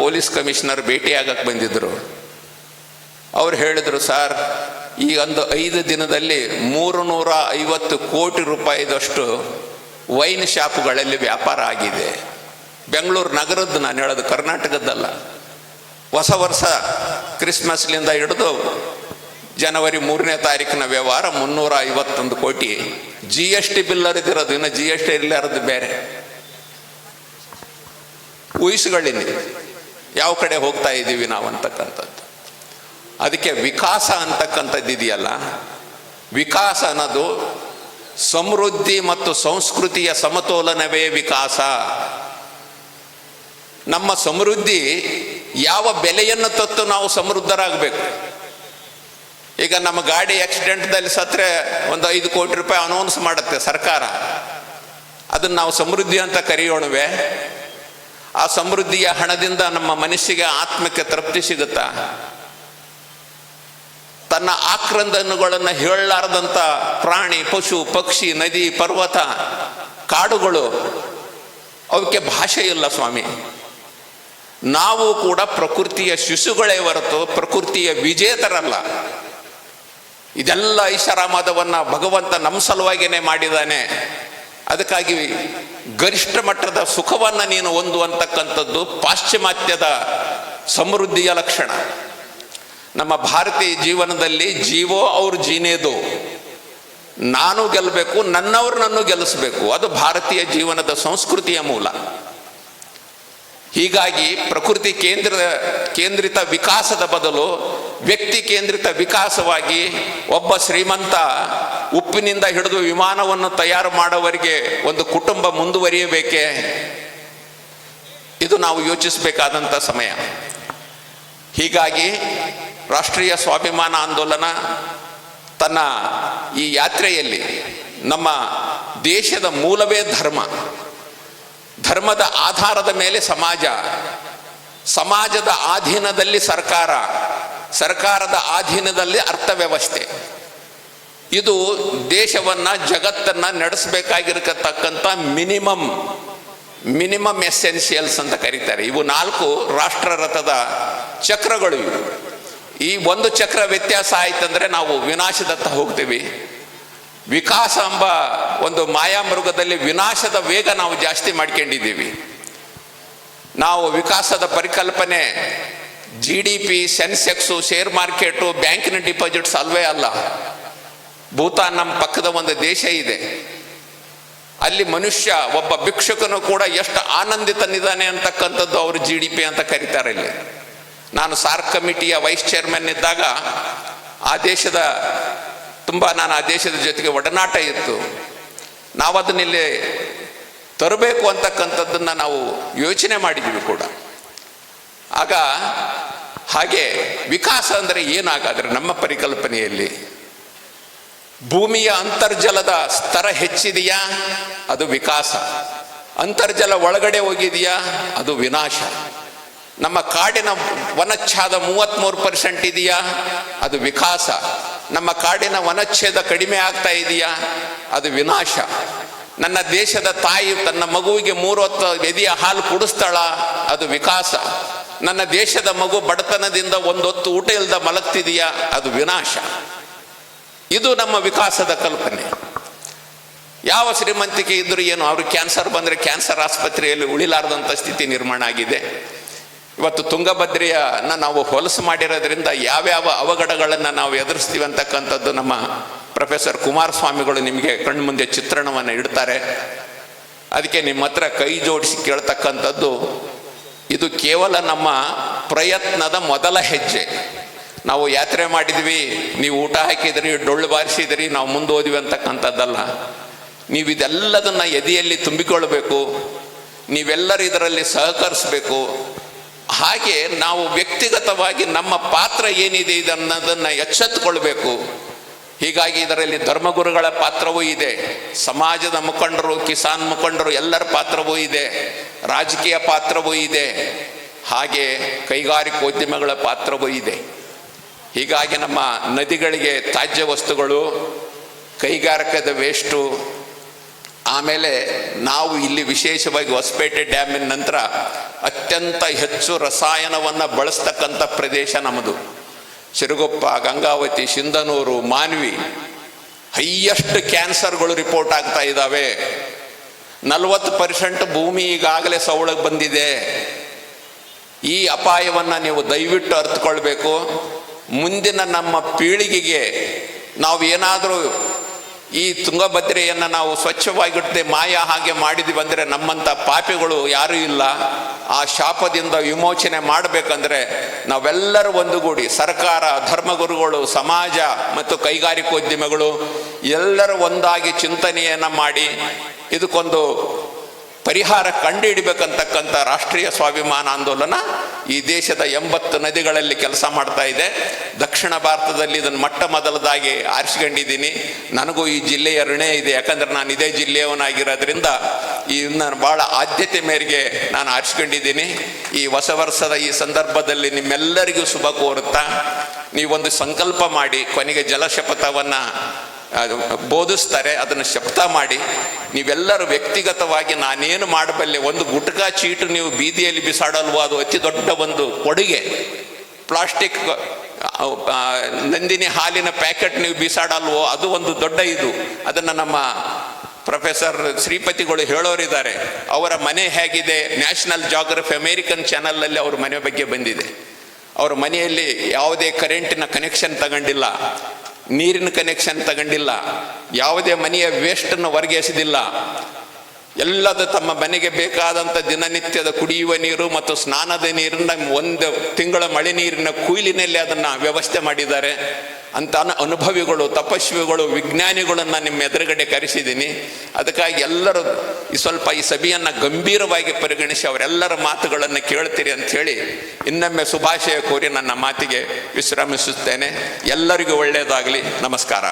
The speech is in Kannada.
ಪೊಲೀಸ್ ಕಮಿಷನರ್ ಭೇಟಿಯಾಗಕ್ಕೆ ಬಂದಿದ್ದರು ಅವ್ರು ಹೇಳಿದರು, ಸರ್, ಈ ಒಂದು ಐದು ದಿನದಲ್ಲಿ ಮೂರು ನೂರ ಐವತ್ತು ಕೋಟಿ ರೂಪಾಯಿದಷ್ಟು ವೈನ್ ಶಾಪ್ಗಳಲ್ಲಿ ವ್ಯಾಪಾರ ಆಗಿದೆ. ಬೆಂಗಳೂರು ನಗರದ್ದು ನಾನು ಹೇಳೋದು ಕರ್ನಾಟಕದ್ದಲ್ಲ. ಹೊಸ ವರ್ಷ ಕ್ರಿಸ್ಮಸ್ಲಿಂದ ಹಿಡಿದು ಜನವರಿ ಮೂರನೇ ತಾರೀಕಿನ ವ್ಯವಹಾರ ಮುನ್ನೂರ ಐವತ್ತೊಂದು ಕೋಟಿ. ಜಿ ಎಸ್ ಟಿ ಬಿಲ್ ಅರಿದಿರೋದು ಇನ್ನು ಜಿ ಎಸ್ ಟಿ ಇರಲಾರದು ಬೇರೆ. ಊಹಿಸ್ಕೊಳ್ಳಿನಿ ಯಾವ ಕಡೆ ಹೋಗ್ತಾ ಇದ್ದೀವಿ ನಾವು ಅಂತಕ್ಕಂಥದ್ದು? ಅದಕ್ಕೆ ವಿಕಾಸ ಅಂತಕ್ಕಂಥದ್ದು ಇದೆಯಲ್ಲ? ವಿಕಾಸ ಅನ್ನೋದು ಸಮೃದ್ಧಿ ಮತ್ತು ಸಂಸ್ಕೃತಿಯ ಸಮತೋಲನವೇ ವಿಕಾಸ. ನಮ್ಮ ಸಮೃದ್ಧಿ ಯಾವ ಬೆಲೆಯನ್ನು ತತ್ತು ನಾವು ಸಮೃದ್ಧರಾಗಬೇಕು? ಈಗ ನಮ್ಮ ಗಾಡಿ ಆಕ್ಸಿಡೆಂಟ್ದಲ್ಲಿ ಸತ್ತರೆ ಒಂದು ಐದು ಕೋಟಿ ರೂಪಾಯಿ ಅನೌನ್ಸ್ ಮಾಡುತ್ತೆ ಸರ್ಕಾರ. ಅದನ್ನು ನಾವು ಸಮೃದ್ಧಿ ಅಂತ ಕರೆಯೋಣವೆ? ಆ ಸಮೃದ್ಧಿಯ ಹಣದಿಂದ ನಮ್ಮ ಮನಸ್ಸಿಗೆ ಆತ್ಮಕ್ಕೆ ತೃಪ್ತಿ ಸಿಗುತ್ತಾ? ತನ್ನ ಆಕ್ರಂದನಗಳನ್ನು ಹೇಳಲಾರದಂಥ ಪ್ರಾಣಿ, ಪಶು, ಪಕ್ಷಿ, ನದಿ, ಪರ್ವತ, ಕಾಡುಗಳು, ಅವಕ್ಕೆ ಭಾಷೆ ಇಲ್ಲ ಸ್ವಾಮಿ. ನಾವು ಕೂಡ ಪ್ರಕೃತಿಯ ಶಿಶುಗಳೇ ಹೊರತು ಪ್ರಕೃತಿಯ ವಿಜೇತರಲ್ಲ. ಇದೆಲ್ಲ ಐಷಾರಾಮದವನ್ನ ಭಗವಂತ ನಮ್ಮ ಸಲುವಾಗಿಯೇ ಮಾಡಿದ್ದಾನೆ. ಅದಕ್ಕಾಗಿ ಗರಿಷ್ಠ ಮಟ್ಟದ ಸುಖವನ್ನು ನೀನು ಒಂದು ಅಂತಕ್ಕಂಥದ್ದು ಪಾಶ್ಚಿಮಾತ್ಯದ ಸಮೃದ್ಧಿಯ ಲಕ್ಷಣ. ನಮ್ಮ ಭಾರತೀಯ ಜೀವನದಲ್ಲಿ ಜೀವೋ ಅವ್ರ ಜೀನೇದು. ನಾನು ಗೆಲ್ಲಬೇಕು ನನ್ನವ್ರು ನನ್ನು ಗೆಲ್ಲಿಸ್ಬೇಕು ಅದು ಭಾರತೀಯ ಜೀವನದ ಸಂಸ್ಕೃತಿಯ ಮೂಲ. ಹೀಗಾಗಿ ಪ್ರಕೃತಿ ಕೇಂದ್ರ, ಕೇಂದ್ರಿತ ವಿಕಾಸದ ಬದಲು ವ್ಯಕ್ತಿ ಕೇಂದ್ರಿತ ವಿಕಾಸವಾಗಿ ಒಬ್ಬ ಶ್ರೀಮಂತ ಉಪ್ಪಿನಿಂದ ಹಿಡಿದು ವಿಮಾನವನ್ನು ತಯಾರು ಮಾಡೋವರೆಗೆ ಒಂದು ಕುಟುಂಬ ಮುಂದುವರಿಯಬೇಕೆ? ಇದು ನಾವು ಯೋಚಿಸಬೇಕಾದಂಥ ಸಮಯ. ಹೀಗಾಗಿ ರಾಷ್ಟ್ರೀಯ ಸ್ವಾಭಿಮಾನ ಆಂದೋಲನ ತನ್ನ ಈ ಯಾತ್ರೆಯಲ್ಲಿ ನಮ್ಮ ದೇಶದ ಮೂಲವೇ ಧರ್ಮ. ಧರ್ಮದ ಆಧಾರದ ಮೇಲೆ ಸಮಾಜ, ಸಮಾಜದ ಅಧೀನದಲ್ಲಿ ಸರ್ಕಾರ, ಸರ್ಕಾರದ ಅಧೀನದಲ್ಲಿ ಅರ್ಥವ್ಯವಸ್ಥೆ. ಇದು ದೇಶವನ್ನ, ಜಗತ್ತನ್ನ ನಡೆಸಬೇಕಾಗಿರತಕ್ಕಂಥ ಮಿನಿಮಮ್ ಮಿನಿಮಮ್ ಎಸೆನ್ಷಿಯಲ್ಸ್ ಅಂತ ಕರೀತಾರೆ. ಇವು ನಾಲ್ಕು ರಾಷ್ಟ್ರ ರಥದ ಚಕ್ರಗಳು ಇವು. ಈ ಒಂದು ಚಕ್ರ ವ್ಯತ್ಯಾಸ ಆಯ್ತಂದ್ರೆ ನಾವು ವಿನಾಶದತ್ತ ಹೋಗ್ತೀವಿ. ವಿಕಾಸ ಎಂಬ ಒಂದು ಮಾಯಾಮೃಗದಲ್ಲಿ ವಿನಾಶದ ವೇಗ ನಾವು ಜಾಸ್ತಿ ಮಾಡ್ಕೊಂಡಿದ್ದೀವಿ. ನಾವು ವಿಕಾಸದ ಪರಿಕಲ್ಪನೆ G D P sensex share market ಬ್ಯಾಂಕಿನ ಡಿಪಾಸಿಟ್ಸ್ ಅಲ್ವೇ ಅಲ್ಲ. ಭೂತಾನ್ ನಮ್ಮ ಪಕ್ಕದ ಒಂದು ದೇಶ ಇದೆ. ಅಲ್ಲಿ ಮನುಷ್ಯ ಒಬ್ಬ ಭಿಕ್ಷುಕನು ಕೂಡ ಎಷ್ಟು ಆನಂದಿತನಿದ್ದಾನೆ ಅಂತಕ್ಕಂಥದ್ದು ಅವರು ಜಿ ಡಿ ಪಿ ಅಂತ ಕರೀತಾರೆ ಇಲ್ಲಿ. ನಾನು ಸಾರ್ಕ್ ಕಮಿಟಿಯ ವೈಸ್ ಚೇರ್ಮನ್ ಇದ್ದಾಗ ಆ ದೇಶದ ತುಂಬ ನಾನು ಆ ದೇಶದ ಜೊತೆಗೆ ಒಡನಾಟ ಇತ್ತು. ನಾವು ಅದನ್ನ ಇಲ್ಲಿ ತರಬೇಕು ಅಂತಕ್ಕಂಥದ್ದನ್ನು ನಾವು ಯೋಚನೆ ಮಾಡಿದ್ದೀವಿ ಕೂಡ. ಆಗ ಹಾಗೆ ವಿಕಾಸ ಅಂದರೆ ಏನಾಗಾದರೆ ನಮ್ಮ ಪರಿಕಲ್ಪನೆಯಲ್ಲಿ ಭೂಮಿಯ ಅಂತರ್ಜಲದ ಸ್ತರ ಹೆಚ್ಚಿದೆಯಾ? ಅದು ವಿಕಾಸ. ಅಂತರ್ಜಲ ಒಳಗಡೆ ಹೋಗಿದೆಯಾ? ಅದು ವಿನಾಶ. ನಮ್ಮ ಕಾಡಿನ ವನಚ್ಛಾದ ಮೂವತ್ತ್ಮೂರು ಪರ್ಸೆಂಟ್ ಇದೆಯಾ? ಅದು ವಿಕಾಸ. ನಮ್ಮ ಕಾಡಿನ ವನಚ್ಛೇದ ಕಡಿಮೆ ಆಗ್ತಾ ಇದೆಯಾ? ಅದು ವಿನಾಶ. ನನ್ನ ದೇಶದ ತಾಯಿ, ತನ್ನ ಮಗುವಿಗೆ ಮೂರು ಹೊತ್ತು ಎದೆಯ ಹಾಲು ಕುಡಿಸ್ತಾಳ? ಅದು ವಿಕಾಸ. ನನ್ನ ದೇಶದ ಮಗು ಬಡತನದಿಂದ ಒಂದೊತ್ತು ಊಟ ಇಲ್ಲದ ಮಲಗ್ತಿದೆಯಾ? ಅದು ವಿನಾಶ. ಇದು ನಮ್ಮ ವಿಕಾಸದ ಕಲ್ಪನೆ. ಯಾವ ಶ್ರೀಮಂತಿಕೆ ಇದ್ದರೂ ಏನು ಅವ್ರಿಗೆ ಕ್ಯಾನ್ಸರ್ ಬಂದರೆ ಕ್ಯಾನ್ಸರ್ ಆಸ್ಪತ್ರೆಯಲ್ಲಿ ಉಳಿಲಾರದಂಥ ಸ್ಥಿತಿ ನಿರ್ಮಾಣ ಆಗಿದೆ. ಇವತ್ತು ತುಂಗಭದ್ರೆಯನ್ನು ನಾವು ಹೊಲಸು ಮಾಡಿರೋದ್ರಿಂದ ಯಾವ್ಯಾವ ಅವಘಡಗಳನ್ನು ನಾವು ಎದುರಿಸ್ತೀವಿ ಅಂತಕ್ಕಂಥದ್ದು ನಮ್ಮ ಪ್ರೊಫೆಸರ್ ಕುಮಾರಸ್ವಾಮಿಗಳು ನಿಮಗೆ ಕಣ್ಣು ಮುಂದೆ ಚಿತ್ರಣವನ್ನು ಇಡ್ತಾರೆ. ಅದಕ್ಕೆ ನಿಮ್ಮ ಹತ್ರ ಕೈ ಜೋಡಿಸಿ ಕೇಳ್ತಕ್ಕಂಥದ್ದು, ಇದು ಕೇವಲ ನಮ್ಮ ಪ್ರಯತ್ನದ ಮೊದಲ ಹೆಜ್ಜೆ. ನಾವು ಯಾತ್ರೆ ಮಾಡಿದ್ವಿ, ನೀವು ಊಟ ಹಾಕಿದ್ರಿ, ಡೊಳ್ಳು ಬಾರಿಸಿದ್ರಿ, ನಾವು ಮುಂದೋದ್ವಿ ಅಂತಕ್ಕಂಥದ್ದಲ್ಲ. ನೀವು ಇದೆಲ್ಲದನ್ನ ಎದೆಯಲ್ಲಿ ತುಂಬಿಕೊಳ್ಬೇಕು ನೀವೆಲ್ಲರೂ ಇದರಲ್ಲಿ ಸಹಕರಿಸಬೇಕು. ಹಾಗೆ ನಾವು ವ್ಯಕ್ತಿಗತವಾಗಿ ನಮ್ಮ ಪಾತ್ರ ಏನಿದೆ ಇದನ್ನದನ್ನು ಎಚ್ಚೆತ್ತುಕೊಳ್ಬೇಕು. ಹೀಗಾಗಿ ಇದರಲ್ಲಿ ಧರ್ಮಗುರುಗಳ ಪಾತ್ರವೂ ಇದೆ, ಸಮಾಜದ ಮುಖಂಡರು, ಕಿಸಾನ್ ಮುಖಂಡರು ಎಲ್ಲರ ಪಾತ್ರವೂ ಇದೆ, ರಾಜಕೀಯ ಪಾತ್ರವೂ ಇದೆ, ಹಾಗೆ ಕೈಗಾರಿಕೋದ್ಯಮಗಳ ಪಾತ್ರವೂ ಇದೆ. ಹೀಗಾಗಿ ನಮ್ಮ ನದಿಗಳಿಗೆ ತ್ಯಾಜ್ಯ ವಸ್ತುಗಳು, ಕೈಗಾರಿಕದ ವೇಸ್ಟು ಆಮೇಲೆ ನಾವು ಇಲ್ಲಿ ವಿಶೇಷವಾಗಿ ಹೊಸಪೇಟೆ ಡ್ಯಾಮಿನ ನಂತರ ಅತ್ಯಂತ ಹೆಚ್ಚು ರಸಾಯನವನ್ನು ಬಳಸ್ತಕ್ಕಂಥ ಪ್ರದೇಶ ನಮ್ಮದು. ಸಿರುಗುಪ್ಪ, ಗಂಗಾವತಿ ಸಿಂಧನೂರು ಮಾನ್ವಿ ಹೈಯೆಸ್ಟ್ ಕ್ಯಾನ್ಸರ್ಗಳು ರಿಪೋರ್ಟ್ ಆಗ್ತಾ ಇದ್ದಾವೆ. ನಲವತ್ತು ಪರ್ಸೆಂಟ್ ಭೂಮಿ ಈಗಾಗಲೇ ಸವಳಕ್ಕೆ ಬಂದಿದೆ. ಈ ಅಪಾಯವನ್ನು ನೀವು ದಯವಿಟ್ಟು ಅರ್ಥಕೊಳ್ಬೇಕು ಮುಂದಿನ ನಮ್ಮ ಪೀಳಿಗೆಗೆ ನಾವು ಏನಾದರೂ ಈ ತುಂಗಭದ್ರೆಯನ್ನು ನಾವು ಸ್ವಚ್ಛವಾಗಿಡದೆ ಮಾಯ ಹಾಗೆ ಮಾಡಿದ್ವಿ ಅಂದರೆ ನಮ್ಮಂಥ ಪಾಪಿಗಳು ಯಾರೂ ಇಲ್ಲ. ಆ ಶಾಪದಿಂದ ವಿಮೋಚನೆ ಮಾಡಬೇಕಂದ್ರೆ ನಾವೆಲ್ಲರೂ ಒಂದುಗೂಡಿ ಸರ್ಕಾರ, ಧರ್ಮಗುರುಗಳು, ಸಮಾಜ ಮತ್ತು ಕೈಗಾರಿಕೋದ್ಯಮಗಳು ಎಲ್ಲರೂ ಒಂದಾಗಿ ಚಿಂತನೆಯನ್ನು ಮಾಡಿ ಇದಕ್ಕೊಂದು ಪರಿಹಾರ ಕಂಡುಹಿಡಬೇಕಂತಕ್ಕಂಥ ರಾಷ್ಟ್ರೀಯ ಸ್ವಾಭಿಮಾನ ಆಂದೋಲನ ಈ ದೇಶದ ಎಂಬತ್ತು ನದಿಗಳಲ್ಲಿ ಕೆಲಸ ಮಾಡ್ತಾ ಇದೆ. ದಕ್ಷಿಣ ಭಾರತದಲ್ಲಿ ಇದನ್ನು ಮೊಟ್ಟ ಮೊದಲದಾಗಿ ಆರಿಸ್ಕೊಂಡಿದ್ದೀನಿ. ನನಗೂ ಈ ಜಿಲ್ಲೆಯ ಋಣೆ ಇದೆ. ಯಾಕಂದ್ರೆ ನಾನು ಇದೇ ಜಿಲ್ಲೆಯವನಾಗಿರೋದ್ರಿಂದ ಈ ನಾನು ಭಾಳ ಆದ್ಯತೆ ಮೇರೆಗೆ ನಾನು ಆರಿಸ್ಕೊಂಡಿದ್ದೀನಿ. ಈ ಹೊಸ ವರ್ಷದ ಈ ಸಂದರ್ಭದಲ್ಲಿ ನಿಮ್ಮೆಲ್ಲರಿಗೂ ಶುಭ ಕೋರುತ್ತಾ, ನೀವೊಂದು ಸಂಕಲ್ಪ ಮಾಡಿ ಕೊನೆಗೆ ಜಲಶಪಥವನ್ನು ಬೋಧಿಸ್ತಾರೆ, ಅದನ್ನು ಶಬ್ದ ಮಾಡಿ, ನೀವೆಲ್ಲರೂ ವ್ಯಕ್ತಿಗತವಾಗಿ ನಾನೇನು ಮಾಡಬಲ್ಲೆ, ಒಂದು ಗುಟ್ಕಾ ಚೀಟು ನೀವು ಬೀದಿಯಲ್ಲಿ ಬಿಸಾಡಲ್ವೋ, ಅದು ಅತಿ ದೊಡ್ಡ ಒಂದು ಕೊಡುಗೆ. ಪ್ಲಾಸ್ಟಿಕ್ ನಂದಿನಿ ಹಾಲಿನ ಪ್ಯಾಕೆಟ್ ನೀವು ಬಿಸಾಡಲ್ವೋ, ಅದು ಒಂದು ದೊಡ್ಡ ಇದು. ಅದನ್ನು ನಮ್ಮ ಪ್ರೊಫೆಸರ್ ಶ್ರೀಪತಿಗಳು ಹೇಳೋರಿದ್ದಾರೆ. ಅವರ ಮನೆ ಹೇಗಿದೆ, ನ್ಯಾಷನಲ್ ಜಾಗ್ರಫಿ ಅಮೇರಿಕನ್ ಚಾನಲಲ್ಲಿ ಅವ್ರ ಮನೆ ಬಗ್ಗೆ ಬಂದಿದೆ. ಅವರ ಮನೆಯಲ್ಲಿ ಯಾವುದೇ ಕರೆಂಟಿನ ಕನೆಕ್ಷನ್ ತಗೊಂಡಿಲ್ಲ. ನೀರಿನ ಕನೆಕ್ಷನ್ ತಗೊಂಡಿಲ್ಲ. ಯಾವುದೇ ಮನೆಯ ವೇಸ್ಟನ್ನು ಹೊರಗೆ ಎಸೆದಿಲ್ಲ ಎಲ್ಲದ ತಮ್ಮ ಮನೆಗೆ ಬೇಕಾದಂಥ ದಿನನಿತ್ಯದ ಕುಡಿಯುವ ನೀರು ಮತ್ತು ಸ್ನಾನದ ನೀರನ್ನ ಒಂದು ತಿಂಗಳ ಮಳೆ ನೀರಿನ ಕುಯ್ಲಿನಲ್ಲಿ ಅದನ್ನು ವ್ಯವಸ್ಥೆ ಮಾಡಿದ್ದಾರೆ. ಅಂತ ಅನುಭವಿಗಳು, ತಪಸ್ವಿಗಳು, ವಿಜ್ಞಾನಿಗಳನ್ನು ನಿಮ್ಮ ಎದುರುಗಡೆ ಕರೆಸಿದ್ದೀನಿ. ಅದಕ್ಕಾಗಿ ಎಲ್ಲರೂ ಈ ಸ್ವಲ್ಪ ಈ ಸಭೆಯನ್ನು ಗಂಭೀರವಾಗಿ ಪರಿಗಣಿಸಿ ಅವರೆಲ್ಲರ ಮಾತುಗಳನ್ನು ಕೇಳ್ತೀರಿ ಅಂತ ಹೇಳಿ ಇನ್ನೊಮ್ಮೆ ಶುಭಾಶಯ ಕೋರಿ ನನ್ನ ಮಾತಿಗೆ ವಿಶ್ರಮಿಸುತ್ತೇನೆ. ಎಲ್ಲರಿಗೂ ಒಳ್ಳೆಯದಾಗಲಿ. ನಮಸ್ಕಾರ.